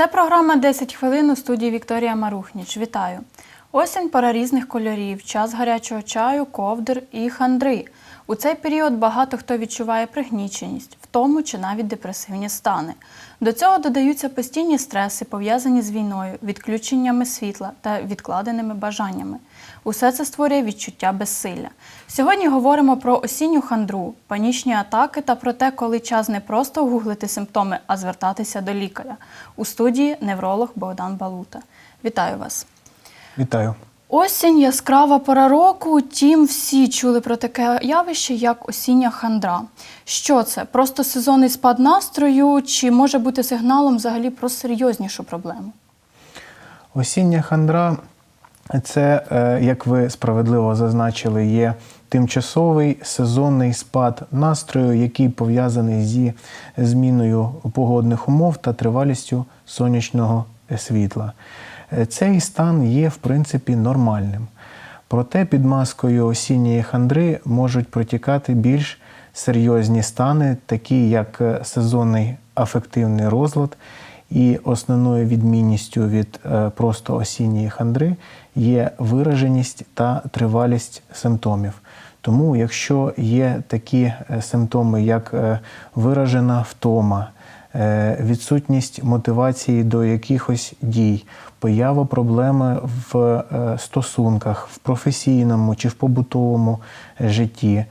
Це програма «10 хвилин у студії Вікторія Марухніч. Вітаю. Осінь пора різних кольорів, час гарячого чаю, ковдр і хандри. У цей період багато хто відчуває пригніченість, втому чи навіть депресивні стани. До цього додаються постійні стреси, пов'язані з війною, відключеннями світла та відкладеними бажаннями. Усе це створює відчуття безсилля. Сьогодні говоримо про осінню хандру, панічні атаки та про те, коли час не просто гуглити симптоми, а звертатися до лікаря. У студії невролог Богдан Балута. Вітаю вас! Вітаю. Осінь яскрава пора року. Утім, всі чули про таке явище, як осіння хандра. Що це? Просто сезонний спад настрою, чи може бути сигналом взагалі про серйознішу проблему? Осіння хандра це, е, як ви справедливо зазначили, є тимчасовий сезонний спад настрою, який пов'язаний зі зміною погодних умов та тривалістю сонячного світла. Е, Цей стан є, в принципі, нормальним. Проте під маскою осінньої хандри можуть протікати більш серйозні стани, такі як е, сезонний афективний розлад. І основною відмінністю від е, просто осінньої хандри є вираженість та тривалість симптомів. Тому, якщо є такі симптоми, як виражена втома, відсутність мотивації до якихось дій, поява проблеми в е, стосунках, в професійному чи в побутовому житті, е,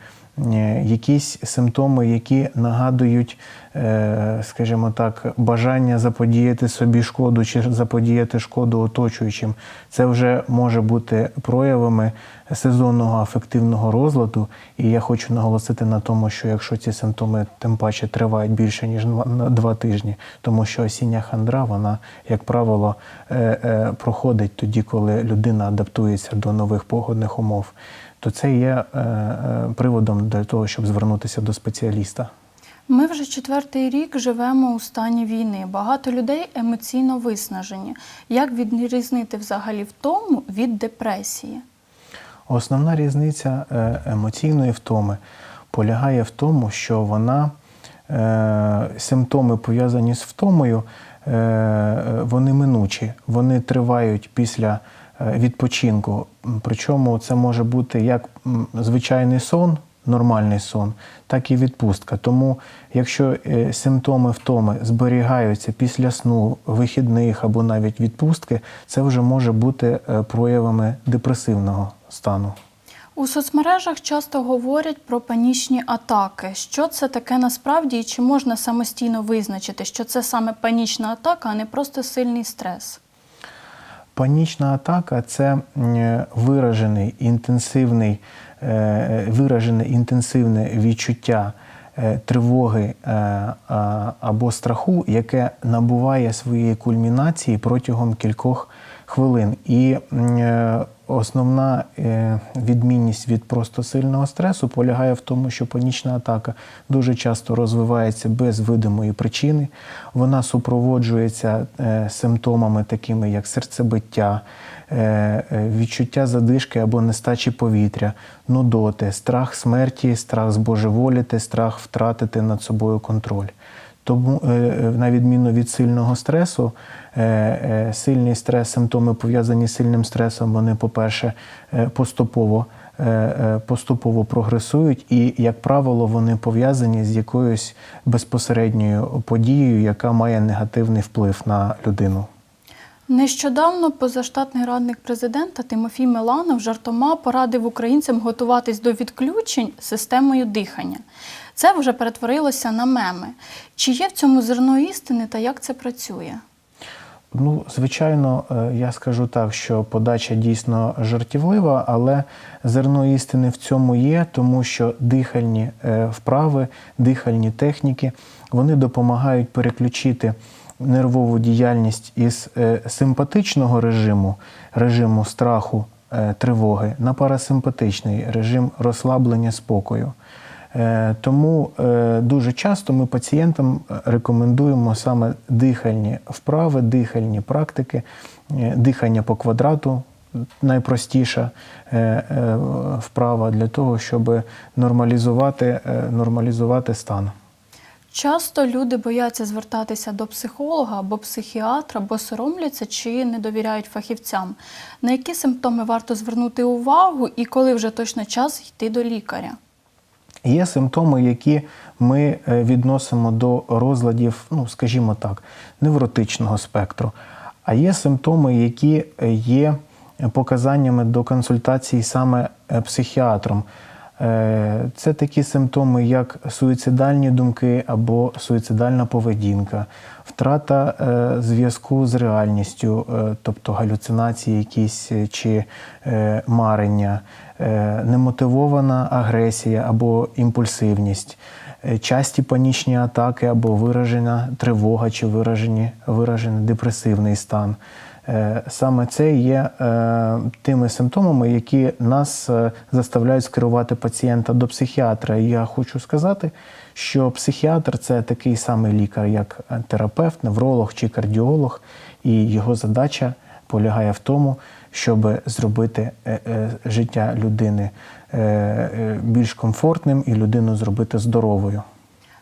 якісь симптоми, які нагадують, е, скажімо так, бажання заподіяти собі шкоду чи заподіяти шкоду оточуючим, це вже може бути проявами сезонного афективного розладу. І я хочу наголосити на тому, що якщо ці симптоми тим паче тривають більше ніж на два тижні, тому що осіння хандра, вона, як правило, е, е, проходить тоді, коли людина адаптується до нових погодних умов, то це є е, е, приводом для того, щоб звернутися до спеціаліста. Ми вже четвертий рік живемо у стані війни. Багато людей емоційно виснажені. Як відрізнити взагалі втому від депресії? Основна різниця е, емоційної втоми полягає в тому, що вона симптоми пов'язані з втомою, вони минучі, вони тривають після відпочинку. Причому це може бути як звичайний сон, нормальний сон, так і відпустка. Тому, якщо е, симптоми втоми зберігаються після сну, вихідних або навіть відпустки, це вже може бути е, проявами депресивного стану. У соцмережах часто говорять про панічні атаки. Що це таке насправді і чи можна самостійно визначити, що це саме панічна атака, а не просто сильний стрес? Панічна атака це виражений інтенсивний, е, виражене інтенсивне відчуття е, тривоги е, або страху, яке набуває своєї кульмінації протягом кількох хвилин. І е, основна е, відмінність від просто сильного стресу полягає в тому, що панічна атака дуже часто розвивається без видимої причини. Вона супроводжується е, симптомами, такими як серцебиття, відчуття задишки або нестачі повітря, нудоти, страх смерті, страх збожеволіти, страх втратити над собою контроль. Тому, е, е, на відміну від сильного стресу, е, сильний стрес, симптоми пов'язані з сильним стресом, вони, по-перше, поступово, поступово прогресують, і, як правило, вони пов'язані з якоюсь безпосередньою подією, яка має негативний вплив на людину. Нещодавно позаштатний радник президента Тимофій Миланов жартома порадив українцям готуватись до відключень системою дихання. Це вже перетворилося на меми. Чи є в цьому зерно істини та як це працює? Ну, звичайно, е, я скажу так, що подача дійсно жартівлива, але зерно істини в цьому є, тому що дихальні е, вправи, дихальні техніки вони допомагають переключити нервову діяльність із е, симпатичного режиму, режиму страху, е, тривоги, на парасимпатичний режим розслаблення спокою. Е, Тому дуже часто ми пацієнтам рекомендуємо саме дихальні вправи, дихальні практики, дихання по квадрату. Найпростіша вправа для того, щоб нормалізувати, нормалізувати стан. Часто люди бояться звертатися до психолога або психіатра, бо соромляться чи не довіряють фахівцям. На які симптоми варто звернути увагу і коли вже точно час йти до лікаря? Є симптоми, які ми е, відносимо до розладів, ну скажімо так, невротичного спектру. А є симптоми, які е, є показаннями до консультації саме е, психіатром. Е, Це такі симптоми, як суїцидальні думки або суїцидальна поведінка, втрата е, зв'язку з реальністю, е, тобто галюцинації якісь чи марення, немотивована агресія або імпульсивність, часті панічні атаки або виражена тривога чи виражений депресивний стан. Е, Саме це є е, тими симптомами, які нас е, заставляють скерувати пацієнта до психіатра. Я хочу сказати, що психіатр це такий самий лікар, як терапевт, невролог чи кардіолог, і його задача полягає в тому, щоб зробити життя людини більш комфортним і людину зробити здоровою.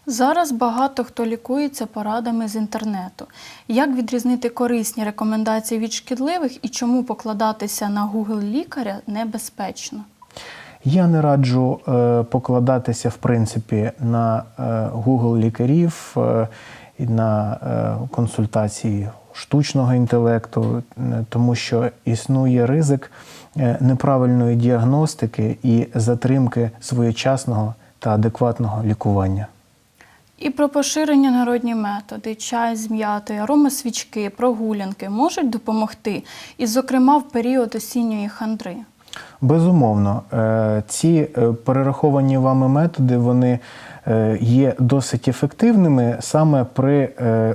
Зараз багато хто лікується порадами з інтернету. Як відрізнити корисні рекомендації від шкідливих і чому покладатися на Google лікаря небезпечно? Я не раджу е, покладатися в принципі на е, Google лікарів е, і на консультації штучного інтелекту, тому що існує ризик неправильної діагностики і затримки своєчасного та адекватного лікування. І про поширення народні методи, чай з м'ятою, аромасвічки, прогулянки можуть допомогти, і, зокрема, в період осінньої хандри. Безумовно, е, ці е, перераховані вами методи вони е, є досить ефективними саме при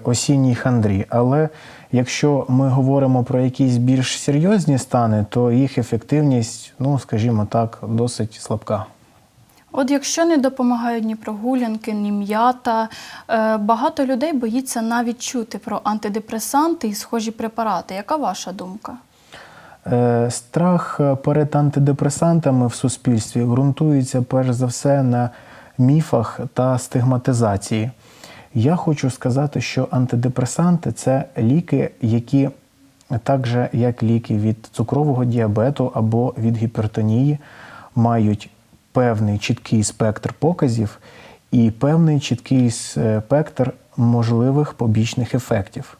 осінній хандрі. Але якщо ми говоримо про якісь більш серйозні стани, то їх ефективність, ну скажімо так, досить слабка. От якщо не допомагають ні прогулянки, ні м'ята, е, багато людей боїться навіть чути про антидепресанти і схожі препарати. Яка ваша думка? Е, Страх перед антидепресантами в суспільстві ґрунтується перш за все на міфах та стигматизації. Я хочу сказати, що антидепресанти це ліки, які так же, як ліки від цукрового діабету або від гіпертонії, мають певний чіткий спектр показів і певний чіткий спектр можливих побічних ефектів.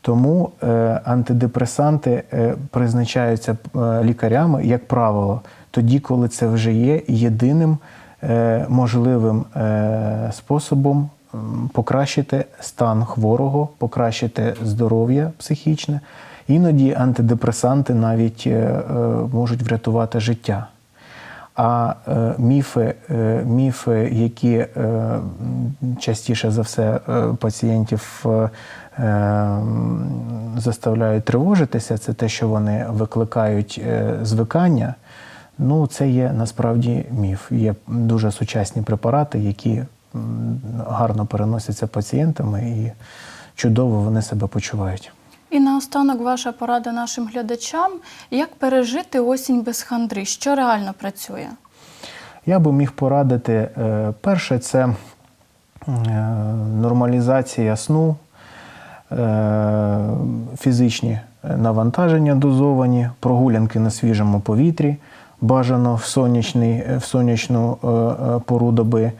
Тому е, антидепресанти е, призначаються е, лікарями, як правило, тоді, коли це вже є єдиним е, можливим е, способом покращити стан хворого, покращити здоров'я психічне. Іноді антидепресанти навіть е, е, можуть врятувати життя. А е, міфи, е, міфи, які е, частіше за все пацієнтів заставляють тривожитися, це те, що вони викликають звикання. Ну, це є насправді міф. Є дуже сучасні препарати, які гарно переносяться пацієнтами і чудово вони себе почувають. І наостанок ваша порада нашим глядачам, як пережити осінь без хандри, що реально працює? Я би міг порадити е, перше це е, нормалізація сну, е, фізичні навантаження дозовані, прогулянки на свіжому повітрі, бажано в, сонячний, в сонячну пору доби.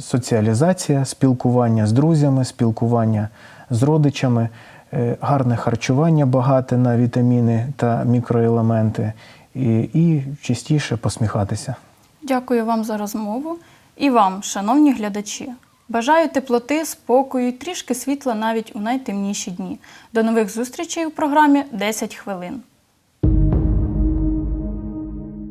Соціалізація, спілкування з друзями, спілкування з родичами, е, гарне харчування багате на вітаміни та мікроелементи, і, і частіше посміхатися. Дякую вам за розмову і вам, шановні глядачі. Бажаю теплоти, спокою, трішки світла навіть у найтемніші дні. До нових зустрічей у програмі «10 хвилин.